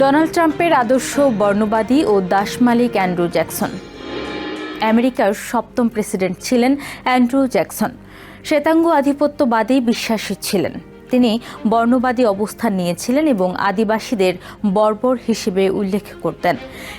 Donald ট্রাম্পের আদর্শ বর্ণবাদী ও দাসমালিক Andrew Jackson. আমেরিকার সপ্তম প্রেসিডেন্ট ছিলেন অ্যান্ড্রু জ্যাকসন। শ্বেতাঙ্গ আধিপত্যবাদী বিশ্বাসী ছিলেন। তিনি বর্ণবাদী অবস্থান নিয়েছিলেন এবং আদিবাসীদের বর্বর হিসেবে উল্লেখ করতেন।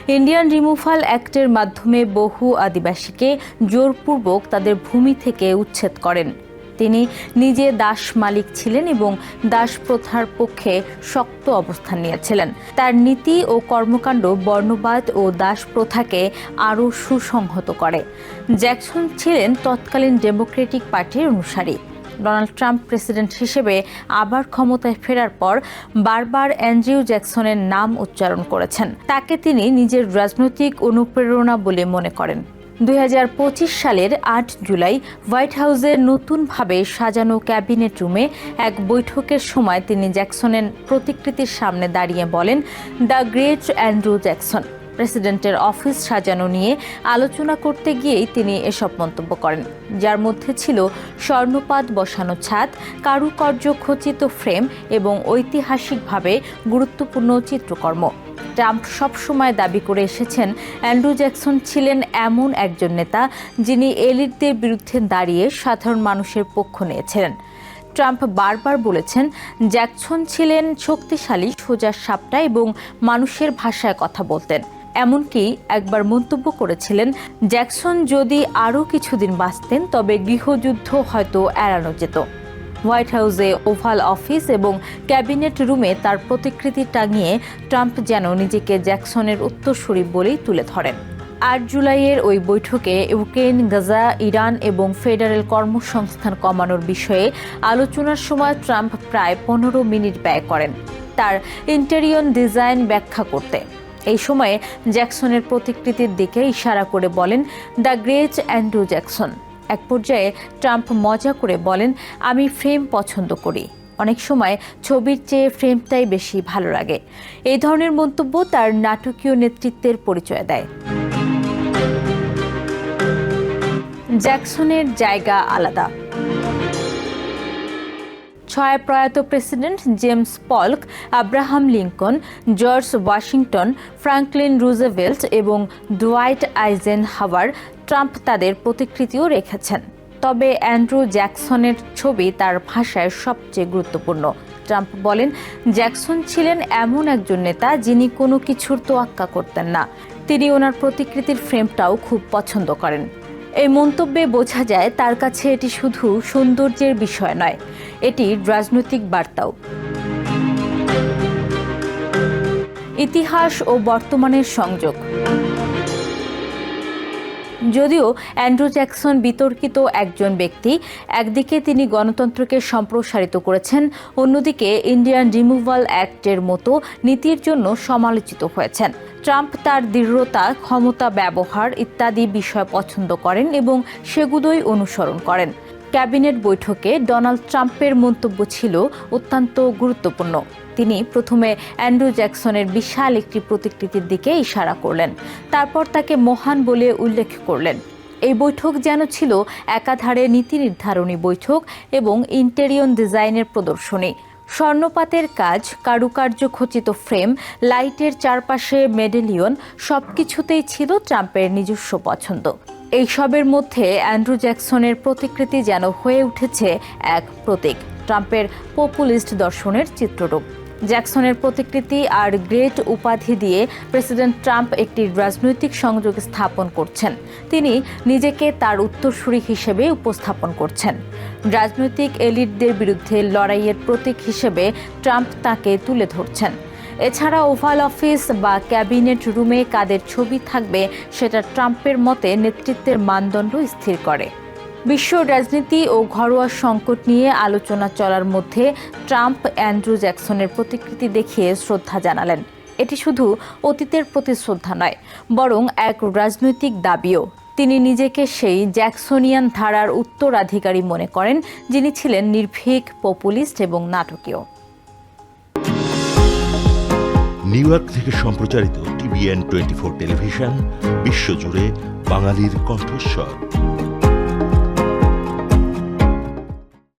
ইন্ডিয়ান রিমুভাল অ্যাক্টের মাধ্যমে বহু আদিবাসীকে জোরপূর্বক তাদের ভূমি থেকে উচ্ছেদ করেন। তিনি নিজে দাস মালিক ছিলেন এবং দাস প্রথার পক্ষে শক্ত অবস্থান নিয়েছিলেন। তার নীতি ও কর্মকাণ্ড বর্ণবাদ ও দাস প্রথাকে আরও সুসংহত করে। জ্যাকসন ছিলেন তৎকালীন ডেমোক্রেটিক পার্টির অনুসারী। ডোনাল্ড ট্রাম্প প্রেসিডেন্ট হিসেবে আবার ক্ষমতায় ফেরার পর বারবার অ্যান্ড্রিউ জ্যাকসনের নাম উচ্চারণ করেছেন। তাকে তিনি নিজের রাজনৈতিক অনুপ্রেরণা বলে মনে করেন। দু হাজার পঁচিশ সালের আট জুলাই হোয়াইট হাউসের নতুনভাবে সাজানো ক্যাবিনেট রুমে এক বৈঠকের সময় তিনি জ্যাকসনের প্রতিকৃতির সামনে দাঁড়িয়ে বলেন, দ্য গ্রেট অ্যান্ড্রু জ্যাকসন। প্রেসিডেন্টের অফিস সাজানো নিয়ে আলোচনা করতে গিয়েই তিনি এসব মন্তব্য করেন। যার মধ্যে ছিল স্বর্ণপাত বসানো ছাদ, কারুকার্য খচিত ফ্রেম এবং ঐতিহাসিকভাবে গুরুত্বপূর্ণ চিত্রকর্ম। ট্রাম্প সবসময় দাবি করে এসেছেন, অ্যান্ড্রু জ্যাকসন ছিলেন এমন একজন নেতা যিনি এলিটদের বিরুদ্ধে দাঁড়িয়ে সাধারণ মানুষের পক্ষ নিয়েছিলেন। ট্রাম্প বারবার বলেছেন, জ্যাকসন ছিলেন শক্তিশালী, সোজা, সাপটা এবং মানুষের ভাষায় কথা বলতেন। এমনকি একবার মন্তব্য করেছিলেন, জ্যাকসন যদি আরও কিছুদিন বাঁচতেন, তবে গৃহযুদ্ধ হয়তো এড়ানো যেত। হোয়াইট হাউসে ওভাল অফিস এবং ক্যাবিনেট রুমে তার প্রতিকৃতি টাঙিয়ে ট্রাম্প যেন নিজেকে জ্যাকসনের উত্তরসূরি বলেই তুলে ধরেন। আট জুলাইয়ের ওই বৈঠকে ইউক্রেন গাজা, ইরান এবং ফেডারেল কর্মসংস্থান কমানোর বিষয়ে আলোচনার সময় ট্রাম্প প্রায় পনেরো মিনিট ব্যয় করেন তার ইন্টেরিয়ন ডিজাইন ব্যাখ্যা করতে। এই সময়ে জ্যাকসনের প্রতিকৃতির দিকে ইশারা করে বলেন, দ্য গ্রেট অ্যান্ড্রু জ্যাকসন। এক পর্যায়ে ট্রাম্প মজা করে বলেন, আমি ফ্রেম পছন্দ করি। অনেক সময় ছবির চেয়ে ফ্রেমটাই বেশি ভালো লাগে। এই ধরনের মন্তব্য তার নাটকীয় নেতৃত্বের পরিচয় দেয়। জ্যাকসনের জায়গা আলাদা। ছয় প্রয়াত president James Polk, Abraham Lincoln, George Washington, Franklin Roosevelt এবং ডোয়াইট আইজেন হাওয়ার ট্রাম্প তাদের প্রতিকৃতিও রেখেছেন। তবে অ্যান্ড্রু জ্যাকসনের ছবি তার ভাষায় সবচেয়ে গুরুত্বপূর্ণ। ট্রাম্প বলেন, জ্যাকসন ছিলেন এমন একজন নেতা যিনি কোনো কিছুর তোয়াক্কা করতেন না। তিনি ওনার প্রতিকৃতির ফ্রেমটাও খুব পছন্দ করেন। এই মন্তব্যে বোঝা যায় তার কাছে এটি শুধু সৌন্দর্যের বিষয় নয়, এটি রাজনৈতিক বার্তাও। ইতিহাস ও বর্তমানের সংযোগ। যদিও অ্যান্ড্রু জ্যাকসন বিতর্কিত একজন ব্যক্তি, একদিকে তিনি গণতন্ত্রকে সম্প্রসারিত করেছেন, অন্যদিকে ইন্ডিয়ান রিমুভাল অ্যাক্টের মতো নীতির জন্য সমালোচিত হয়েছেন। ট্রাম্প তার দৃঢ়তা, ক্ষমতা, ব্যবহার ইত্যাদি বিষয় পছন্দ করেন এবং সেগুলোই অনুসরণ করেন। ক্যাবিনেট বৈঠকে ডোনাল্ড ট্রাম্পের মন্তব্য ছিল অত্যন্ত গুরুত্বপূর্ণ। তিনি প্রথমে অ্যান্ড্রু জ্যাকসনের বিশাল একটি প্রতিকৃতির দিকে ইশারা করলেন, তারপর তাকে মহান বলে উল্লেখ করলেন। এই বৈঠক যেন ছিল একাধারে নীতি নির্ধারণী বৈঠক এবং ইন্টেরিয়ন ডিজাইনের প্রদর্শনী। স্বর্ণপাতের কাজ, কারুকার্য খচিত ফ্রেম, লাইটের চারপাশে মেডেলিয়ন সব কিছুতেই ছিল ট্রাম্পের নিজস্ব পছন্দ। এইসবের মধ্যে অ্যান্ড্রু জ্যাকসনের প্রতিকৃতি যেন হয়ে উঠেছে এক প্রতীক, ট্রাম্পের পপুলিস্ট দর্শনের চিত্ররূপ। জ্যাকসনের প্রতিকৃতি আর গ্রেট উপাধি দিয়ে প্রেসিডেন্ট ট্রাম্প একটি রাজনৈতিক সংযোগ স্থাপন করছেন। তিনি নিজেকে তার উত্তরসূরি হিসেবে উপস্থাপন করছেন। রাজনৈতিক এলিটদের বিরুদ্ধে লড়াইয়ের প্রতীক হিসেবে ট্রাম্প তাকে তুলে ধরছেন। এছাড়া ওভাল অফিস বা ক্যাবিনেট রুমে কাদের ছবি থাকবে, সেটা ট্রাম্পের মতে নেতৃত্বের মানদণ্ড স্থির করে। বিশ্ব রাজনীতি ও ঘরোয়া সংকট নিয়ে আলোচনা চলার মধ্যে ট্রাম্প, অ্যান্ড্রু জ্যাকসনের প্রতিকৃতি দেখিয়ে শ্রদ্ধা জানালেন। এটি শুধু অতীতের প্রতি শ্রদ্ধা নয়, বরং এক রাজনৈতিক দাবিও। তিনি নিজেকে সেই জ্যাকসোনিয়ান ধারার উত্তরাধিকারী মনে করেন, যিনি ছিলেন নির্ভীক পপুলিস্ট এবং নাটকীয়। নিউ ইয়র্ক থেকে সম্প্রচারিত টিভিএন টোয়েন্টি ফোর টেলিভিশন, বিশ্বজুড়ে বাঙালির কণ্ঠস্বর।